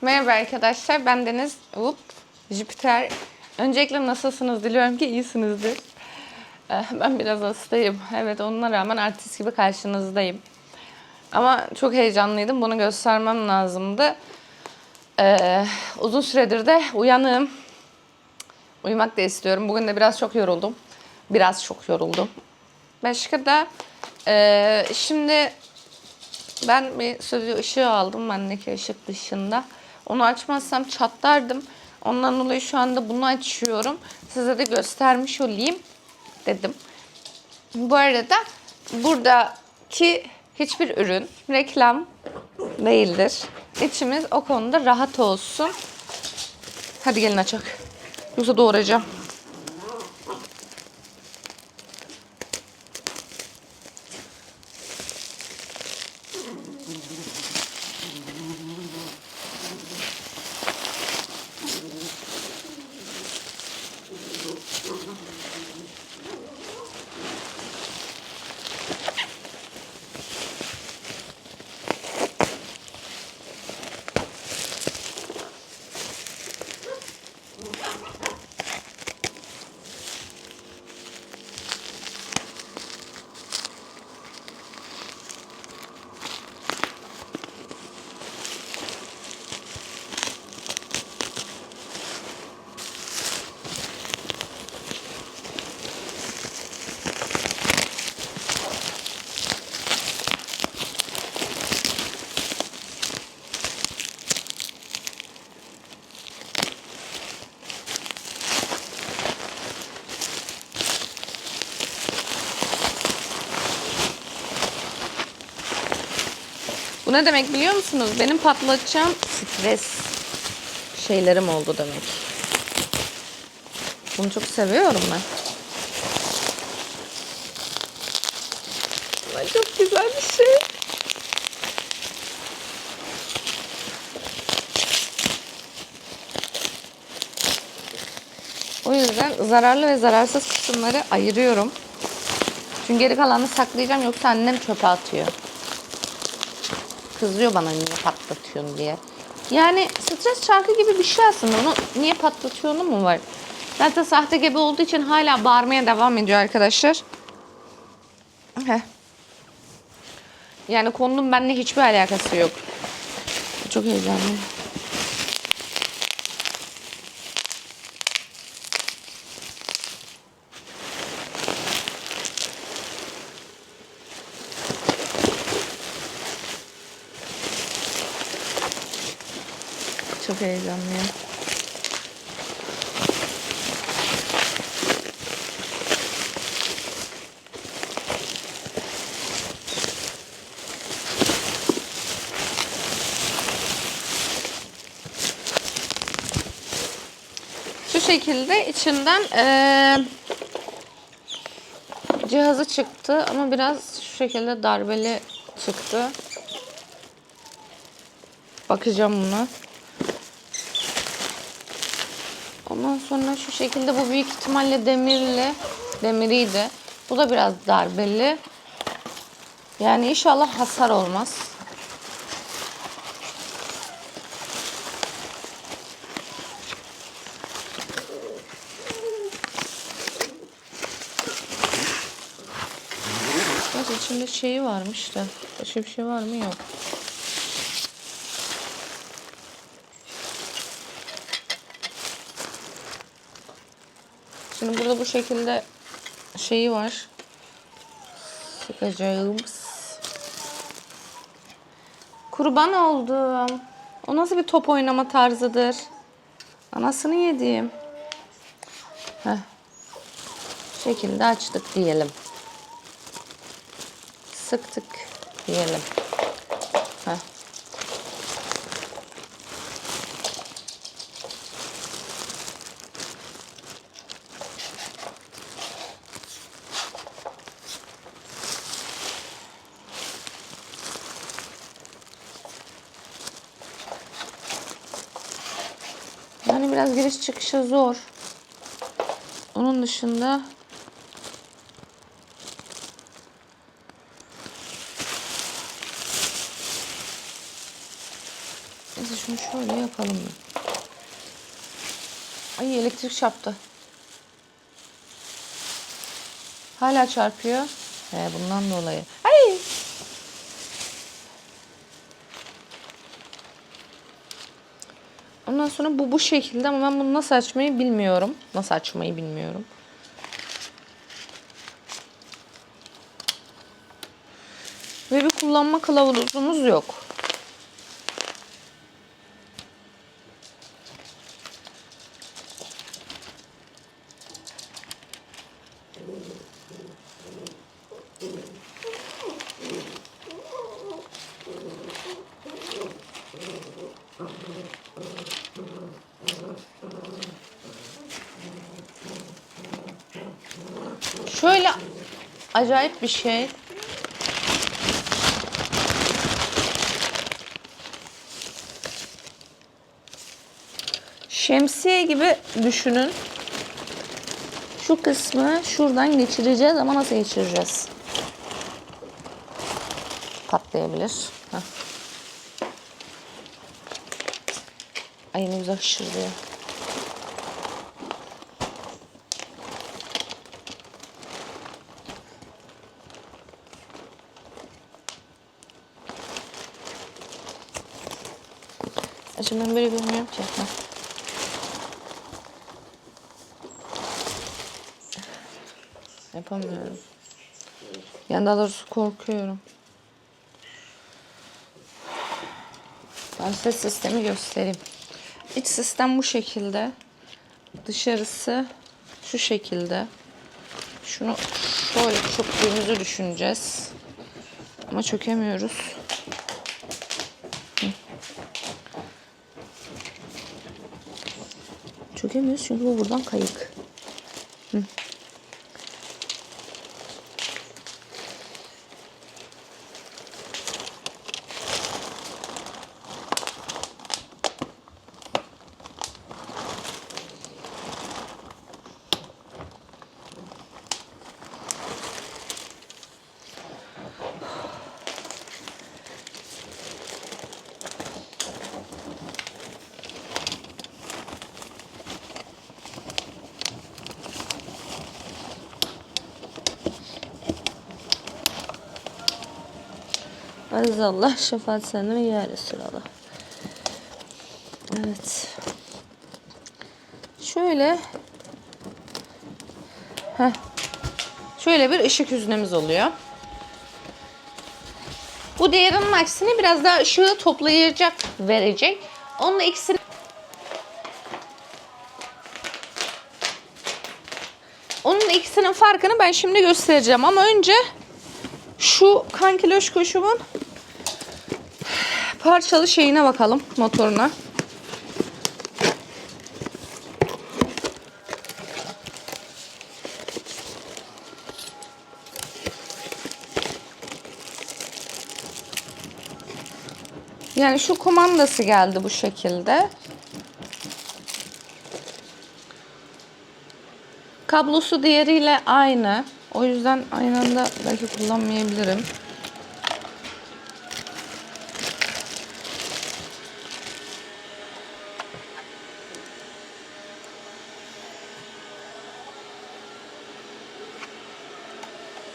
Merhaba arkadaşlar, ben Deniz Up, Jüpiter. Öncelikle nasılsınız? Diliyorum ki iyisinizdir. Eh, Ben biraz hastayım. Evet, onunla rağmen artist gibi karşınızdayım. Ama çok heyecanlıydım. Bunu göstermem lazımdı. Ee, uzun süredir de uyanığım. Uyumak da istiyorum. Bugün de biraz çok yoruldum. Biraz çok yoruldum. Başka da ee, şimdi ben bir stüdyo ışığı aldım bendeki ışık dışında. Onu açmazsam çatlardım. Ondan dolayı şu anda bunu açıyorum. Size de göstermiş olayım dedim. Bu arada buradaki hiçbir ürün reklam değildir. İçimiz o konuda rahat olsun. Hadi gelin açak. Yoksa doğrayacağım. Ne demek biliyor musunuz? Benim patlatacağım stres şeylerim oldu demek. Bunu çok seviyorum ben. Ay çok güzel bir şey. O yüzden zararlı ve zararsız kısımları ayırıyorum. Çünkü geri kalanını saklayacağım yoksa annem çöpe atıyor kızıyor bana niye patlatıyorsun diye. Yani stres çarkı gibi bir şey aslında. Onu niye patlatıyorsun mu var? Zaten sahte gebe olduğu için hala bağırmaya devam ediyor arkadaşlar. Heh. Yani konunun benimle hiçbir alakası yok. Çok heyecanlıyım. Çok heyecanlıyım. Şu şekilde içinden eee, cihazı çıktı ama biraz şu şekilde darbeli çıktı. Bakacağım buna. Ondan sonra şu şekilde bu büyük ihtimalle demirli, demiriydi. Bu da biraz darbeli. Yani inşallah hasar olmaz. Gerçi içinde şeyi varmış da. Başka bir şey var mı? Yok. Şimdi burada bu şekilde şeyi var. Sıkacağımız. Kurban oldum. O nasıl bir top oynama tarzıdır? Anasını yediğim. Heh. Bu şekilde açtık diyelim. Sıktık diyelim. Heh. Yani biraz giriş çıkışı zor. Onun dışında Neyse şunu şöyle yapalım. Ay elektrik çarptı. Hala çarpıyor. He, bundan dolayı. Ondan sonra bu bu şekilde ama ben bunu nasıl açmayı bilmiyorum. Nasıl açmayı bilmiyorum. Ve bir kullanma kılavuzumuz yok. Şöyle acayip bir şey. Şemsiye gibi düşünün. Şu kısmı şuradan geçireceğiz ama nasıl geçireceğiz? Patlayabilir. Heh. Ay ne güzel hışırdıyor. Ben böyle bilmiyorum ki. Heh. Yapamıyorum. Yani daha doğrusu korkuyorum. Ben size sistemi göstereyim. İç sistem bu şekilde. Dışarısı şu şekilde. Şunu şöyle çöktüğümüzü düşüneceğiz. Ama çökemiyoruz. Çökemiyoruz çünkü bu buradan kayık. Aziz Allah şefaat senden ya Resulallah. Evet. Şöyle Heh. Şöyle bir ışık yüznemiz oluyor. Bu diğerinin aksine biraz daha ışığı toplayacak verecek. Onun ikisini Onun ikisinin farkını ben şimdi göstereceğim ama önce şu kankiloş koşumun parçalı şeyine bakalım motoruna. Yani şu kumandası geldi bu şekilde. Kablosu diğeriyle aynı. O yüzden aynı anda belki kullanmayabilirim.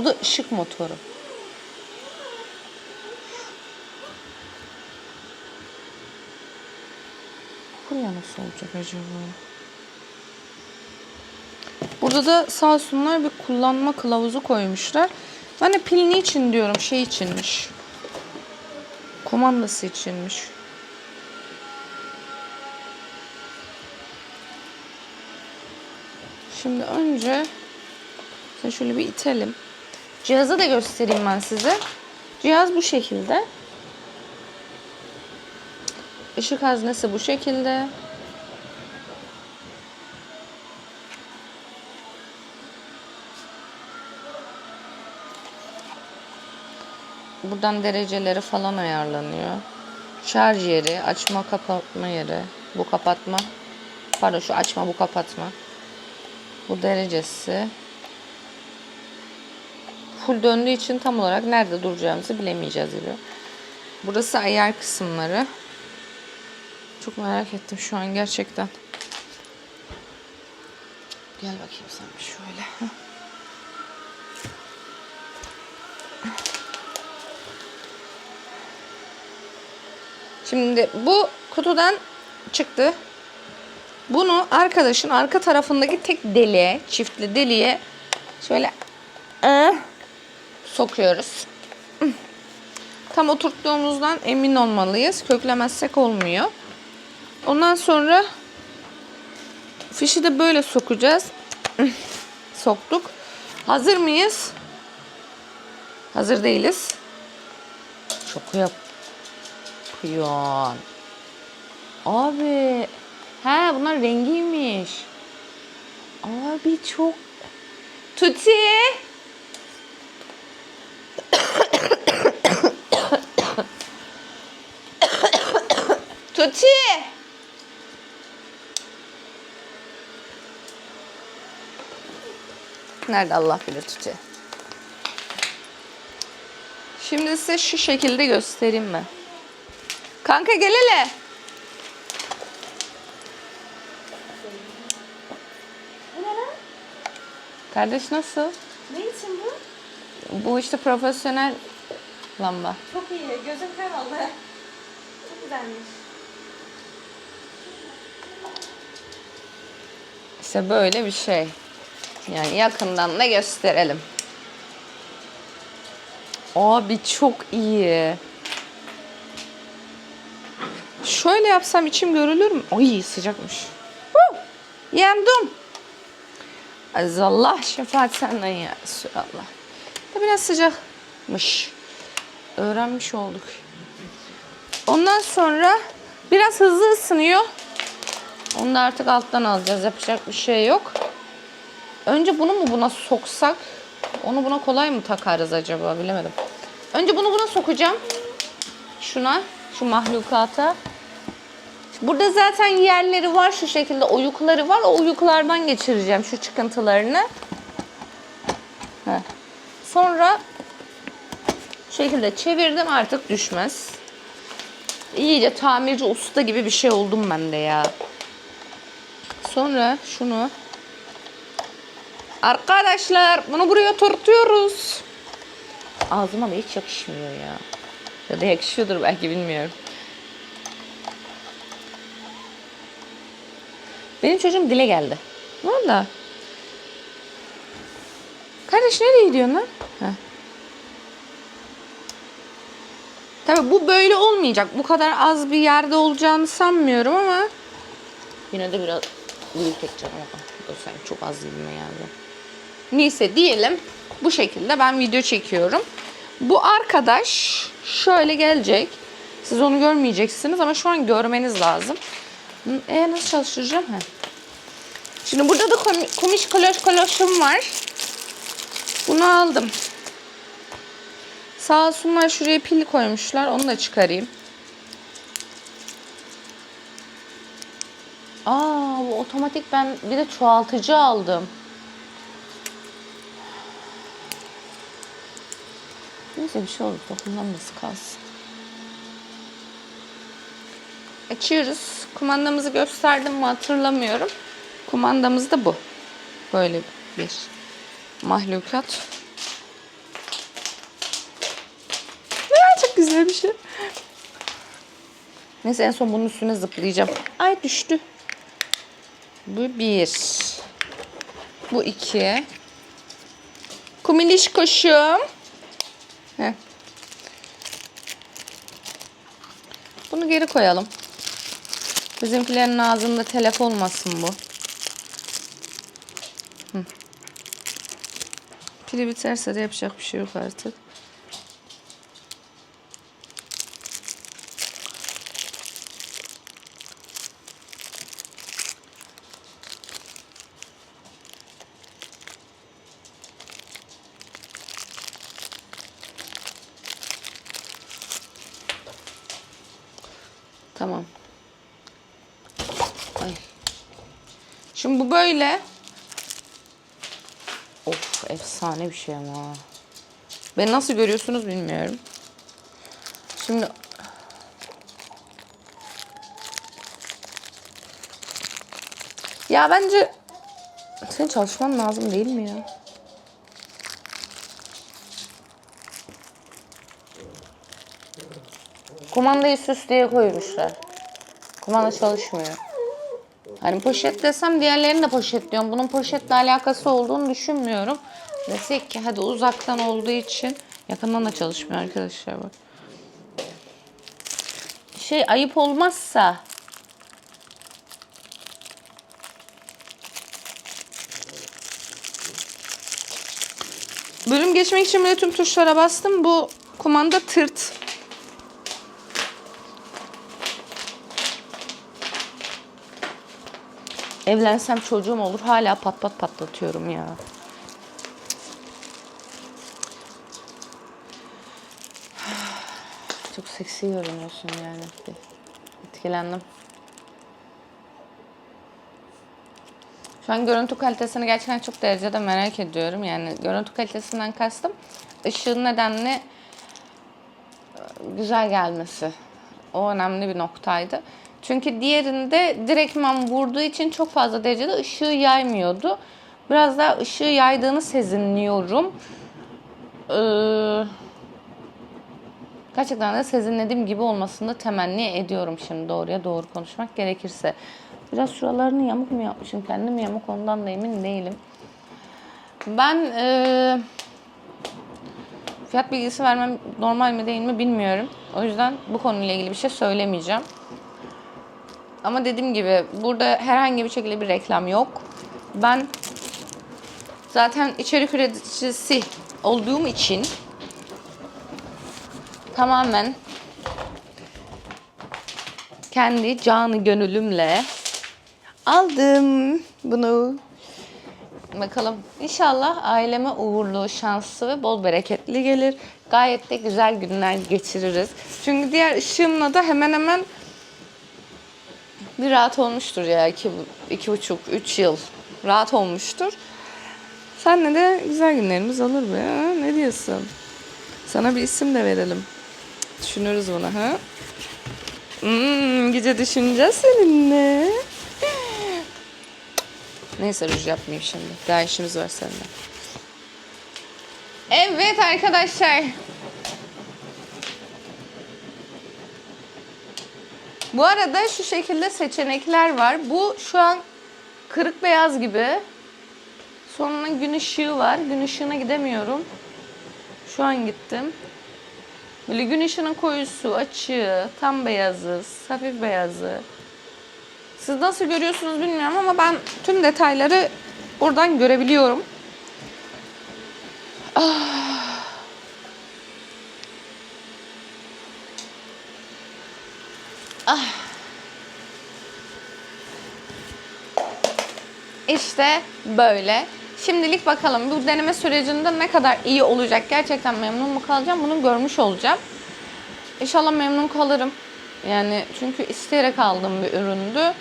Bu da ışık motoru. Buraya nasıl olacak acaba? Burada da sağ olsunlar bir kullanma kılavuzu koymuşlar. Ben de pil niçin diyorum şey içinmiş. Kumandası içinmiş. Şimdi önce şöyle bir itelim. Cihazı da göstereyim ben size. Cihaz bu şekilde. Işık haznesi bu şekilde. Buradan dereceleri falan ayarlanıyor. Şarj yeri, açma kapatma yeri. Bu kapatma. Pardon şu açma bu kapatma. Bu derecesi. Full döndüğü için tam olarak nerede duracağımızı bilemeyeceğiz gibi. Burası ayar kısımları. Çok merak ettim şu an gerçekten. Gel bakayım sen şöyle. Şimdi bu kutudan çıktı. Bunu arkadaşın arka tarafındaki tek deliğe, çiftli deliğe şöyle sokuyoruz. Tam oturttuğumuzdan emin olmalıyız. Köklemezsek olmuyor. Ondan sonra fişi de böyle sokacağız. Soktuk. Hazır mıyız? Hazır değiliz. Çok yapıyorsun. Abi. He bunlar rengiymiş. Abi çok. Tuti. Tuti. Nerede Allah bilir Tuti. Şimdi size şu şekilde göstereyim mi? Kanka gel hele. Kardeş nasıl? Ne için bu? Bu işte profesyonel lamba. Çok iyi. Gözüm kayboldu. Çok güzelmiş. İşte böyle bir şey. Yani yakından da gösterelim. Abi çok iyi. Şöyle yapsam içim görülür mü? Ay sıcakmış. Huh! Yandım. Aziz Allah şefaat senden ya Resulallah. Da biraz sıcakmış. Öğrenmiş olduk. Ondan sonra biraz hızlı ısınıyor. Onu da artık alttan alacağız. Yapacak bir şey yok. Önce bunu mu buna soksak? Onu buna kolay mı takarız acaba? Bilemedim. Önce bunu buna sokacağım. Şuna, şu mahlukata. Burada zaten yerleri var şu şekilde oyukları var. O oyuklardan geçireceğim şu çıkıntılarını. Heh. Sonra şu şekilde çevirdim artık düşmez. İyice tamirci usta gibi bir şey oldum ben de ya. Sonra şunu Arkadaşlar bunu buraya oturtuyoruz. Ağzıma da hiç yakışmıyor ya. Ya da yakışıyordur belki bilmiyorum. Benim çocuğum dile geldi. Valla. Kardeş nereye gidiyorsun lan? Heh. Tabii bu böyle olmayacak. Bu kadar az bir yerde olacağını sanmıyorum ama yine de biraz ama. Bu da sanki çok az gibime geldi. Neyse diyelim bu şekilde ben video çekiyorum. Bu arkadaş şöyle gelecek. Siz onu görmeyeceksiniz ama şu an görmeniz lazım. E nasıl çalıştıracağım? He. Şimdi burada da kumiş koloş koloşum var. Bunu aldım. Sağ olsunlar şuraya pil koymuşlar. Onu da çıkarayım. Aa bu otomatik ben bir de çoğaltıcı aldım. Neyse bir şey olur. Dokunulması kalsın. Açıyoruz. Kumandamızı gösterdim mi hatırlamıyorum. Kumandamız da bu. Böyle bir mahlukat. Aa, çok güzel bir şey. Neyse en son bunun üstüne zıplayacağım. Ay düştü. Bu bir. Bu iki. Kumiliş koşum. Heh. Bunu geri koyalım. Bizimkilerin ağzında telef olmasın bu. Hı. Pili biterse de yapacak bir şey yok artık. Tamam. Ay. Böyle. Of efsane bir şey ama. Beni nasıl görüyorsunuz bilmiyorum. Şimdi Ya bence senin çalışman lazım değil mi ya? Kumandayı süs diye koymuşlar. Kumanda çalışmıyor. Hani poşet desem diğerlerini de poşetliyorum. Bunun poşetle alakası olduğunu düşünmüyorum. Desek ki hadi uzaktan olduğu için yakından da çalışmıyor arkadaşlar bak. Şey ayıp olmazsa Bölüm geçmek için bile tüm tuşlara bastım. Bu kumanda tırt. Evlensem çocuğum olur. Hala pat pat patlatıyorum ya. Çok seksi görünüyorsun yani. Etkilendim. Şu an görüntü kalitesini gerçekten çok derecede merak ediyorum. Yani görüntü kalitesinden kastım ışığın nedenli e, güzel gelmesi. O önemli bir noktaydı. Çünkü diğerinde direktman vurduğu için çok fazla derecede ışığı yaymıyordu. Biraz daha ışığı yaydığını sezinliyorum. Ee, gerçekten de sezinlediğim gibi olmasını temenni ediyorum şimdi doğruya doğru konuşmak gerekirse. Biraz şuralarını yamuk mu yapmışım, kendim yamuk ondan da emin değilim. Ben ee, fiyat bilgisi vermem normal mi değil mi bilmiyorum. O yüzden bu konuyla ilgili bir şey söylemeyeceğim. Ama dediğim gibi burada herhangi bir şekilde bir reklam yok. Ben zaten içerik üreticisi olduğum için tamamen kendi canı gönülümle aldım bunu. Bakalım inşallah aileme uğurlu, şanslı ve bol bereketli gelir. Gayet de güzel günler geçiririz. Çünkü diğer ışığımla da hemen hemen bir rahat olmuştur ya. iki, iki buçuk, üç yıl rahat olmuştur. Senle de güzel günlerimiz olur be. ha? Ne diyorsun? Sana bir isim de verelim. Düşünürüz bunu ha. Hmm, gece düşüneceğiz seninle. Neyse ruj yapmayayım şimdi. Daha işimiz var seninle. Evet arkadaşlar. Bu arada şu şekilde seçenekler var. Bu şu an kırık beyaz gibi. Sonra gün ışığı var. Gün ışığına gidemiyorum. Şu an gittim. Böyle gün ışığının koyusu, açığı, tam beyazı, hafif beyazı. Siz nasıl görüyorsunuz bilmiyorum ama ben tüm detayları buradan görebiliyorum. Ah. Ah. İşte böyle. Şimdilik bakalım bu deneme sürecinde ne kadar iyi olacak, gerçekten memnun mu kalacağım bunu görmüş olacağım. İnşallah memnun kalırım. Yani çünkü isteyerek aldığım bir üründü.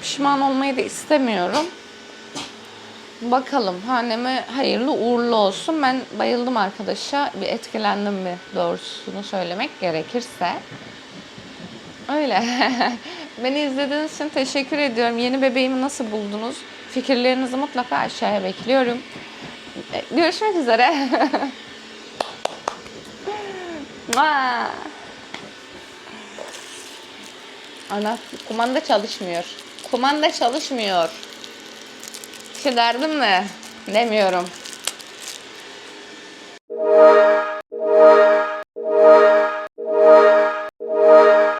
Pişman olmayı da istemiyorum. Bakalım haneme hayırlı uğurlu olsun. Ben bayıldım arkadaşa. Bir etkilendim bir doğrusunu söylemek gerekirse. Öyle. Beni izlediğiniz için teşekkür ediyorum. Yeni bebeğimi nasıl buldunuz? Fikirlerinizi mutlaka aşağıya bekliyorum. E, Görüşmek üzere. Ana kumanda çalışmıyor. Kumanda çalışmıyor. Şey derdim mi? Demiyorum.